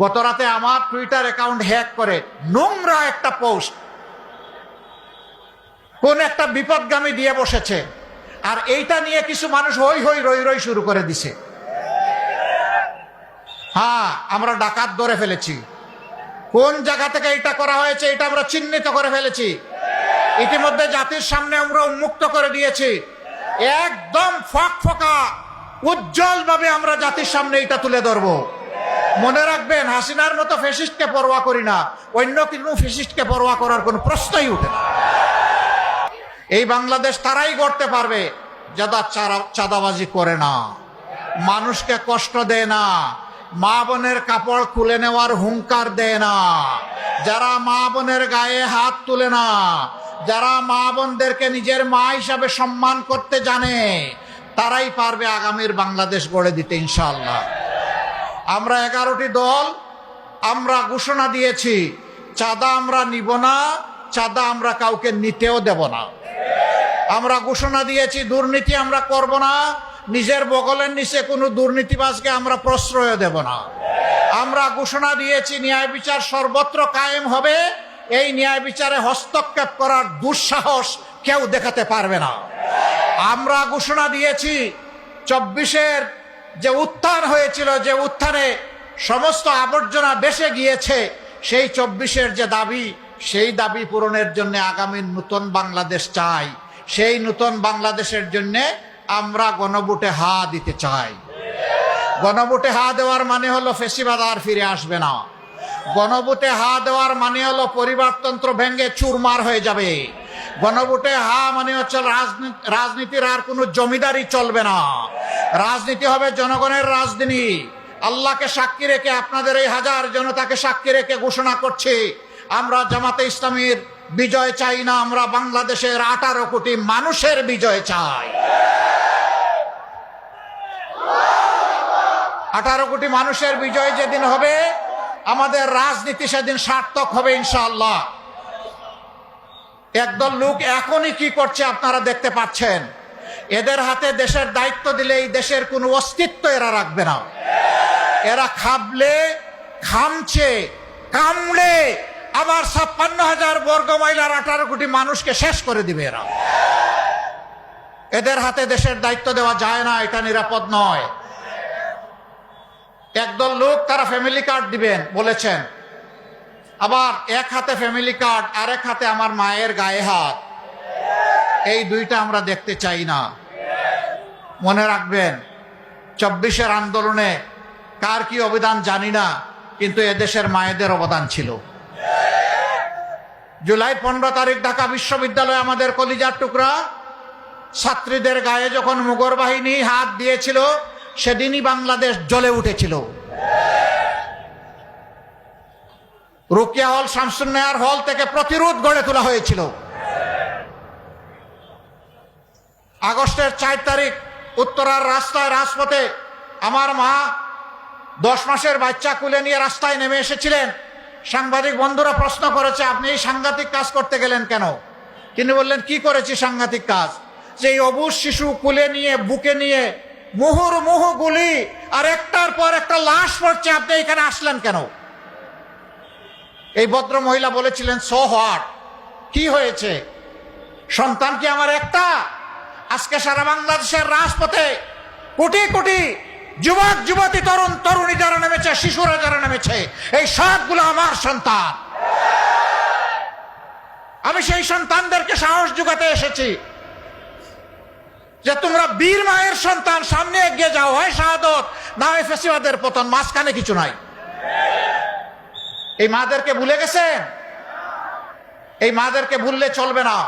গত রাতে আমার টুইটার অ্যাকাউন্ট হ্যাক করে নোংরা একটা পোস্ট কোন একটা বিপদগামী দিয়ে বসেছে। আর এইটা নিয়ে কিছু মানুষ হই হই রই রই শুরু করে দিছে। হ্যাঁ আমরা ডাকাত ধরে ফেলেছি। কোন জায়গা থেকে এটা করা হয়েছে, এটা আমরা চিহ্নিত করে ফেলেছি। ইতিমধ্যে জাতির সামনে আমরা উন্মুক্ত করে দিয়েছি। একদম ফক ফকা উজ্জ্বল ভাবে আমরা জাতির সামনে এটা তুলে ধরবো। মনে রাখবেন, হাসিনার মতো ফেসিস্টকে পরোয়া করি না। অন্য কোনো ফেসিস্টকে পরোয়া করার কোনো প্রশ্নই উঠে না। এই বাংলাদেশ তারাই গড়তে পারবে যারা চাঁদাবাজি করে না। মানুষকে কষ্ট দেয় না। মা বোনের কাপড় খুলে নেওয়ার হুঙ্কার দেয় না। যারা মা বোনের গায়ে হাত তুলে না, যারা মা বোনদেরকে নিজের মা হিসাবে সম্মান করতে জানে, তারাই পারবে আগামীর বাংলাদেশ গড়ে দিতে ইনশাল্লাহ আমরা এগারোটি দল, আমরা ঘোষণা দিয়েছি, চাঁদা আমরা নিব না, চাঁদা আমরা কাউকে নিতেও দেব না। আমরা ঘোষণা দিয়েছি, দুর্নীতি আমরা করব না, নিজের বগলের নিচে কোনো দুর্নীতিবাজকে আমরা প্রশ্রয় দেব না। আমরা ঘোষণা দিয়েছি, ন্যায় বিচার সর্বত্র কায়েম হবে, এই ন্যায় বিচারে হস্তক্ষেপ করার দুঃসাহস কেউ দেখাতে পারবে না। আমরা ঘোষণা দিয়েছি, চব্বিশের যে উত্থান হয়েছিল, যে উত্থানে সমস্ত আবর্জনা বেসে গিয়েছে, সেই চব্বিশের যে দাবি, সেই দাবি পূরণের জন্য আগামী নতুন বাংলাদেশ চাই। সেই নতুন বাংলাদেশের জন্য আমরা গণভোটে হা দিতে চাই। গণভোটে হা দেওয়ার মানে হলো ফেসিবাদ আর ফিরে আসবে না। গণভোটে হা দেওয়ার মানে হলো পরিবারতন্ত্র ভেঙে চুরমার হয়ে যাবে। গণভোটে হা মানে হচ্ছে রাজনীতির আর কোনো জমিদারি চলবে না। রাজনীতি হবে জনগণের রাজনীতি। আল্লাহকে সাক্ষী রেখে আপনাদের এই হাজার জনতাকে সাক্ষী রেখে ঘোষণা করছি, আমরা জামাতে ইসলামীর বিজয় চাই না, আমরা বাংলাদেশের আঠারো কোটি মানুষের বিজয় চাই। আঠারো কোটি মানুষের বিজয় যেদিন হবে, আমাদের রাজনীতি সেদিন সার্থক হবে ইনশাআল্লাহ। একদল লোক এখনই কি করছে আপনারা দেখতে পাচ্ছেন। এদের হাতে দেশের দায়িত্ব দিলে এই দেশের কোনো অস্তিত্ব এরা রাখবে না। এরা খাবলে, খামছে, কামড়ে, আবার ছাপ্পান্ন হাজার বর্গ মাইলার আঠারো কোটি মানুষকে শেষ করে দিবে এরা। এদের হাতে দেশের দায়িত্ব দেওয়া যায় না, এটা নিরাপদ নয়। একদল লোক তারা ফ্যামিলি কার্ড দিবেন, বলেছেন। আবার এক হাতে ফ্যামিলি কার্ড আর এক হাতে আমার মায়ের গায়ে হাত। এই দুইটা আমরা দেখতে চাই না। মনে রাখবেন, চব্বিশের আন্দোলনে কার কি অবদান জানি না, কিন্তু এদেশের মায়েদের অবদান ছিল। জুলাই পনেরো তারিখ ঢাকা বিশ্ববিদ্যালয়ে আমাদের কলিজার টুকরা ছাত্রীদের গায়ে যখন মুগর বাহিনী হাত দিয়েছিল, সেদিনই বাংলাদেশ জ্বলে উঠেছিল। রুকিয়া হল শামসুন্নায়ার হল থেকে প্রতিরোধ গড়ে তোলা হয়েছিল। আগস্টের চার তারিখ উত্তরার রাস্তায় রাজপথে আমার মা দশ মাসের বাচ্চা কুলে নিয়ে রাস্তায় নেমে এসেছিলেন। সাংবাদিক বন্ধুরা প্রশ্ন করেছে, আপনি এই সাংঘাতিক কাজ করতে গেলেন কেন? তিনি বললেন, কি করেছি সাংঘাতিক কাজ? যে এই অবুজ শিশু কুলে নিয়ে, বুকে নিয়ে মুহুর মুহু গুলি আর একটার পর একটা লাশ পড়ছে, আপনি এখানে আসলেন কেন? এই ভদ্র মহিলা বলেছিলেন, সো হোয়াট? কি হয়েছে? সন্তান কি আমার একটা? আজকে সারা বাংলাদেশের রাজপথে কোটি কোটি যুবক, যুবতী, তরুণ, তরুণী যারা নেমেছে, শিশুরা যারা নেমেছে, এই সবগুলো আমার সন্তান। আমি সেই সন্তানদেরকে সাহস যোগাতে এসেছি যে তোমরা বীর মায়ের সন্তান, সামনে এগিয়ে যাও। হয় শাহাদত না হয় ফেসিবাদের পতন, মাঝখানে কিছু নাই। এই মাদেরকে ভুলে গেছেন? এই মাদেরকে ভুললে চলবে না।